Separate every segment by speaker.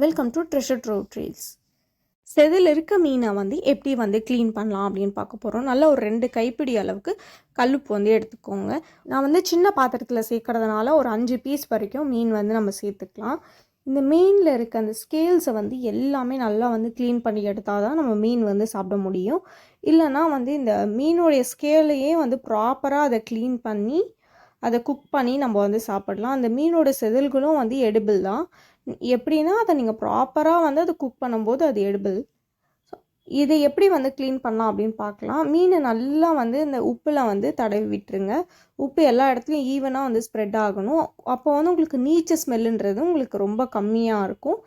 Speaker 1: Welcome to treasure trove trails செதில் இருக்க மீனை வந்து எப்படி வந்து க்ளீன் பண்ணலாம் அப்படின்னு பார்க்க போகிறோம் நல்ல ஒரு ரெண்டு கைப்பிடி அளவுக்கு கல்லுப்பு வந்து எடுத்துக்கோங்க. நான் வந்து சின்ன பாத்திரத்தில் சேர்க்கறதுனால ஒரு அஞ்சு பீஸ் வரைக்கும் மீன் வந்து நம்ம சேர்த்துக்கலாம். இந்த மீனில் இருக்க அந்த ஸ்கேல்ஸை வந்து எல்லாமே நல்லா வந்து க்ளீன் பண்ணி எடுத்தால் தான் நம்ம மீன் வந்து சாப்பிட முடியும். இல்லைன்னா வந்து இந்த மீனுடைய ஸ்கேலையே வந்து ப்ராப்பராக அதை க்ளீன் பண்ணி அதை குக் பண்ணி நம்ம வந்து சாப்பிடலாம். அந்த மீனோட செதில்களும் வந்து எடுபிள் தான். எப்படின்னா அதை நீங்கள் ப்ராப்பராக வந்து அதை குக் பண்ணும்போது அது எடுபிள் இதை எப்படி வந்து க்ளீன் பண்ணலாம் அப்படின்னு பார்க்கலாம். மீனை நல்லா வந்து இந்த உப்பில் வந்து தடவி விட்டுருங்க. உப்பு எல்லா இடத்துலையும் ஈவனாக வந்து ஸ்ப்ரெட் ஆகணும். அப்போ வந்து உங்களுக்கு நீச்ச ஸ்மெல்லுன்றது உங்களுக்கு ரொம்ப கம்மியாக இருக்கும்.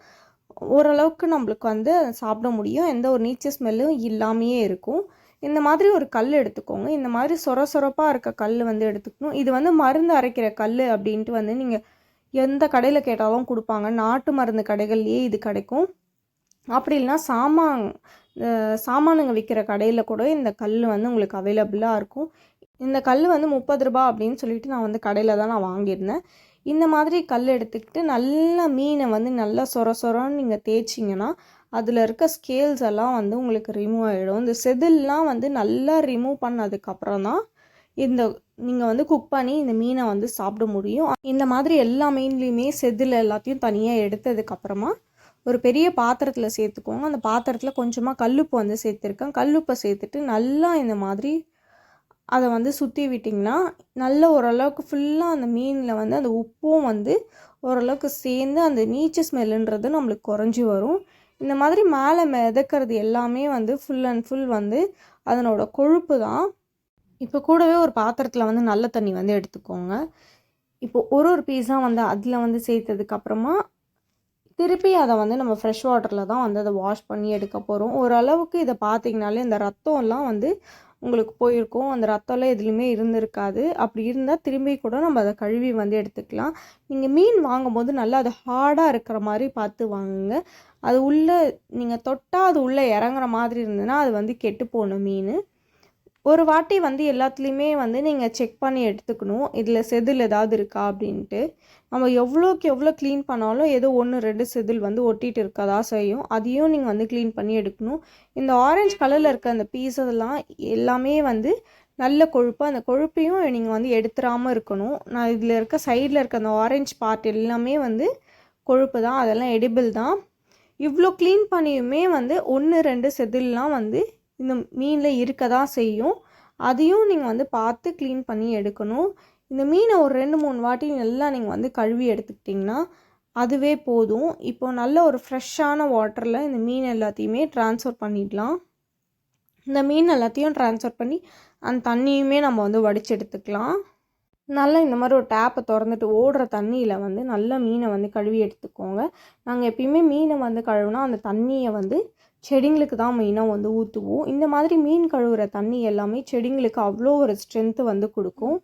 Speaker 1: ஓரளவுக்கு நம்மளுக்கு வந்து சாப்பிட முடியும். எந்த ஒரு நீச்ச ஸ்மெல்லும் இல்லாமையே இருக்கும். இந்த மாதிரி ஒரு கல் எடுத்துக்கோங்க. இந்த மாதிரி சொர சொரப்பாக இருக்க கல் வந்து எடுத்துக்கணும். இது வந்து மருந்து அரைக்கிற கல் அப்படின்ட்டு வந்து நீங்கள் எந்த கடையில் கேட்டாலும் கொடுப்பாங்க. நாட்டு மருந்து கடைகள்லேயே இது கிடைக்கும். அப்படி இல்லைன்னா சாமான் சாமானுங்க விற்கிற கடையில் கூட இந்த கல் வந்து உங்களுக்கு அவைலபிளாக இருக்கும். இந்த கல் வந்து முப்பது ரூபா அப்படின்னு சொல்லிட்டு நான் வந்து கடையில் தான் நான் வாங்கியிருந்தேன். இந்த மாதிரி கல் எடுத்துக்கிட்டு நல்ல மீனை வந்து நல்லா சொர சொரன்னு நீங்கள் தேய்ச்சிங்கன்னா அதில் இருக்க ஸ்கேல்ஸ் எல்லாம் வந்து உங்களுக்கு ரிமூவ் ஆகிடும் இந்த செதில்லாம் வந்து நல்லா ரிமூவ் பண்ணதுக்கப்புறம் தான் இந்த நீங்கள் வந்து குக் பண்ணி இந்த மீனை வந்து சாப்பிட முடியும். இந்த மாதிரி எல்லா மீன்லேயுமே செதில் எல்லாத்தையும் தனியாக எடுத்ததுக்கப்புறமா ஒரு பெரிய பாத்திரத்தில் சேர்த்துக்கோங்க அந்த பாத்திரத்தில் கொஞ்சமாக கல்லுப்பு வந்து சேர்த்துருக்கேன். கல்லுப்பை சேர்த்துட்டு நல்லா இந்த மாதிரி அதை வந்து சுற்றி விட்டிங்கன்னா நல்ல ஓரளவுக்கு ஃபுல்லாக அந்த மீனில் வந்து அந்த உப்பும் வந்து ஓரளவுக்கு சேர்ந்து அந்த நீச்ச ஸ்மெல்லுன்றது நம்மளுக்கு குறைஞ்சி வரும். இந்த மாதிரி மேலே மிதக்கிறது எல்லாமே வந்து ஃபுல் அண்ட் ஃபுல் வந்து அதனோட கொழுப்பு தான். இப்போ கூடவே ஒரு பாத்திரத்தில் வந்து நல்ல தண்ணி வந்து எடுத்துக்கோங்க. இப்போ ஒரு ஒரு பீஸாக வந்து அதில் வந்து சேர்த்ததுக்கப்புறமா திருப்பி அதை வந்து நம்ம ஃப்ரெஷ் வாட்டரில் தான் வந்து அதை வாஷ் பண்ணி எடுக்க போகிறோம் ஓரளவுக்கு இதை பார்த்தீங்கனாலே இந்த ரத்தம்லாம் வந்து உங்களுக்கு போயிருக்கும். அந்த ரத்தம்லாம் எதுலேயுமே இருந்திருக்காது. அப்படி இருந்தால் திரும்பி கூட நம்ம அதை கழுவி வந்து எடுத்துக்கலாம். நீங்கள் மீன் வாங்கும்போது நல்லா அது ஹார்டாக இருக்கிற மாதிரி பார்த்து வாங்குங்க. அது உள்ளே நீங்கள் தொட்டால் அது உள்ளே இறங்குற மாதிரி இருந்ததுன்னா அது வந்து கெட்டு போகணும் மீன். ஒரு வாட்டி வந்து எல்லாத்துலேயுமே வந்து நீங்கள் செக் பண்ணி எடுத்துக்கணும். இதில் செதில் ஏதாவது இருக்கா அப்படின்ட்டு. நம்ம எவ்வளோக்கு எவ்வளோ க்ளீன் பண்ணாலும் ஏதோ ஒன்று ரெண்டு செதில் வந்து ஒட்டிகிட்டு இருக்கதா செய்யும். அதையும் நீங்கள் வந்து க்ளீன் பண்ணி எடுக்கணும். இந்த ஆரஞ்சு கலரில் இருக்க அந்த பீஸ் அதெல்லாம் எல்லாமே வந்து நல்ல கொழுப்பு. அந்த கொழுப்பையும் நீங்கள் வந்து எடுத்துடாமல் இருக்கணும். நான் இதில் இருக்க சைடில் இருக்க அந்த ஆரஞ்சு பார்ட் எல்லாமே வந்து கொழுப்பு தான். அதெல்லாம் எடிபிள் தான். இவ்வளோ க்ளீன் பண்ணியுமே வந்து ஒன்று ரெண்டு செதில்லாம் வந்து இந்த மீனில் இருக்க தான் செய்யும். அதையும் நீங்கள் வந்து பார்த்து க்ளீன் பண்ணி எடுக்கணும். இந்த மீனை ஒரு ரெண்டு மூணு வாட்டி நல்லா நீங்கள் வந்து கழுவி எடுத்துக்கிட்டிங்கன்னா அதுவே போதும். இப்போ நல்ல ஒரு ஃப்ரெஷ்ஷான வாட்டரில் இந்த மீன் எல்லாத்தையுமே ட்ரான்ஸ்ஃபர் பண்ணிடலாம். இந்த மீன் எல்லாத்தையும் ட்ரான்ஸ்ஃபர் பண்ணி அந்த தண்ணியுமே நம்ம வந்து வடித்து எடுத்துக்கலாம். நல்லா இந்த மாதிரி ஒரு டேப்பை திறந்துட்டு ஓடுற தண்ணியில் வந்து நல்லா மீனை வந்து கழுவி எடுத்துக்கோங்க. நாங்கள் எப்பயுமே மீனை வந்து கழுவுனா அந்த தண்ணியை வந்து செடிங்களுக்கு தான் மெயினாக வந்து ஊற்றுவோம் இந்த மாதிரி மீன் கழுவுற தண்ணி எல்லாமே செடிங்களுக்கு அவ்வளோ ஒரு ஸ்ட்ரென்த்து வந்து கொடுக்கும்.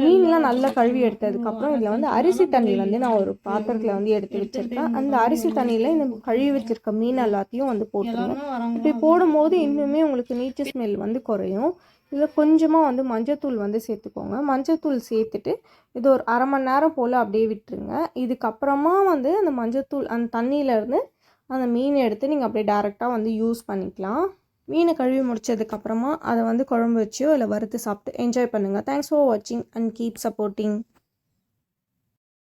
Speaker 1: மீன்லாம் நல்லா கழுவி எடுத்ததுக்கப்புறம் இதில் வந்து அரிசி தண்ணி வந்து நான் ஒரு பாத்திரத்தில் வந்து எடுத்து வச்சுருக்கேன். அந்த அரிசி தண்ணியில் இந்த கழுவி வச்சுருக்க மீன் எல்லாத்தையும் வந்து போட்டுருங்க. இப்படி போடும்போது இன்னுமே உங்களுக்கு நீச்ச ஸ்மெல் வந்து குறையும். இதில் கொஞ்சமாக வந்து மஞ்சத்தூள் வந்து சேர்த்துக்கோங்க. மஞ்சத்தூள் சேர்த்துட்டு இது ஒரு அரை மணி நேரம் போல் அப்படியே விட்டுருங்க. இதுக்கப்புறமா வந்து அந்த மஞ்சத்தூள் அந்த தண்ணியிலேருந்து அந்த மீனை எடுத்து நீங்கள் அப்படியே டேரெக்டாக வந்து யூஸ் பண்ணிக்கலாம். மீனை கழுவி முடிச்சதுக்கப்புறமா அதை வந்து குழம்பு வச்சோ இல்லை வறுத்து சாப்பிட்டு என்ஜாய் பண்ணுங்கள் தேங்க்ஸ் ஃபார் வாட்சிங் அண்ட் கீப் சப்போர்ட்டிங்